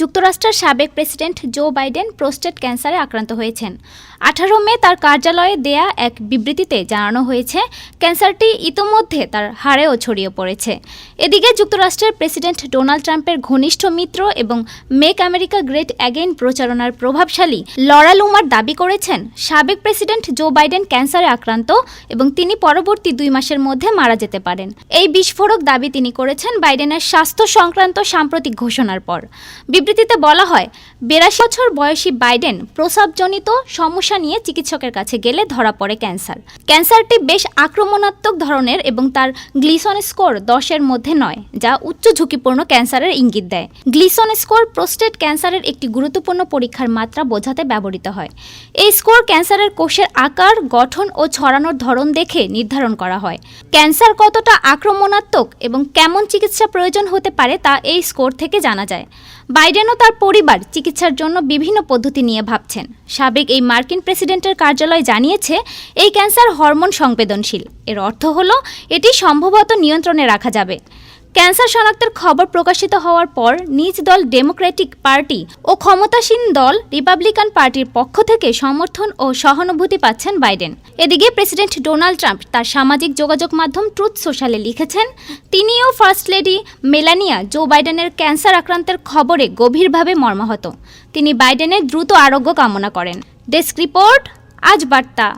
যুক্তরাষ্ট্রের সাবেক president Joe Biden prostate ক্যান্সারে আক্রান্ত হয়েছেন। আঠারো মে তার কার্যালয়ে দেয়া এক বিবৃতিতে জানানো হয়েছে, ক্যান্সারটি ইতোমধ্যে তার হাড়েও ছড়িয়ে পড়েছে। এদিকে যুক্তরাষ্ট্রের প্রেসিডেন্ট ডোনাল্ড ট্রাম্পের ঘনিষ্ঠ মিত্র এবং মেক আমেরিকা গ্রেট অ্যাগেইন প্রচারণার প্রভাবশালী লরা লুমার দাবি করেছেন, সাবেক প্রেসিডেন্ট জো বাইডেন ক্যান্সারে আক্রান্ত এবং তিনি পরবর্তী দুই মাসের মধ্যে মারা যেতে পারেন। এই বিস্ফোরক দাবি তিনি করেছেন বাইডেনের স্বাস্থ্য সংক্রান্ত সাম্প্রতিক ঘোষণার পর। বিবৃতিতে বলা হয়, বিরাশি বছর বয়সী বাইডেন প্রসাবজনিত সমস্যা নিয়ে চিকিৎসকের কাছে গেলে ধরা পড়ে ক্যান্সার। ক্যান্সারটি বেশ আক্রমণাত্মক ধরনের এবং তার গ্লিসন স্কোর দশের মধ্যে নয়, যা উচ্চ ঝুঁকিপূর্ণ ক্যান্সারের ইঙ্গিত দেয়। গ্লিসন স্কোর প্রোস্টেট ক্যান্সারের একটি গুরুত্বপূর্ণ পরীক্ষার মাত্রা বোঝাতে ব্যবহৃত হয়। এই স্কোর ক্যান্সারের কোষের আকার, গঠন ও ছড়ানোর ধরন দেখে নির্ধারণ করা হয়। ক্যান্সার কতটা আক্রমণাত্মক এবং কেমন চিকিৎসা প্রয়োজন হতে পারে তা এই স্কোর থেকে জানা যায়। বাইডেন ও তার পরিবার চিকিৎসার জন্য বিভিন্ন পদ্ধতি নিয়ে ভাবছেন। সাবেক এই মার্কিন প্রেসিডেন্টের কার্যালয় জানিয়েছে, এই ক্যান্সার হরমোন সংবেদনশীল। এর অর্থ হলো, এটি সম্ভবত নিয়ন্ত্রণে রাখা যাবে। ক্যান্সার শনাক্তের খবর প্রকাশিত হওয়ার পর নিজ দল ডেমোক্রেটিক পার্টি ও ক্ষমতাসীন দল রিপাবলিকান পার্টির পক্ষ থেকে সমর্থন ও সহানুভূতি পাচ্ছেন বাইডেন। এদিকে প্রেসিডেন্ট ডোনাল্ড ট্রাম্প তার সামাজিক যোগাযোগ মাধ্যম ট্রুথ সোশ্যালে লিখেছেন, তিনিও ফার্স্ট লেডি মেলানিয়া জো বাইডেনের ক্যান্সার আক্রান্তের খবরে গভীরভাবে মর্মাহত। তিনি বাইডেনের দ্রুত আরোগ্য কামনা করেন। ডেস্ক রিপোর্ট, আজ বার্তা।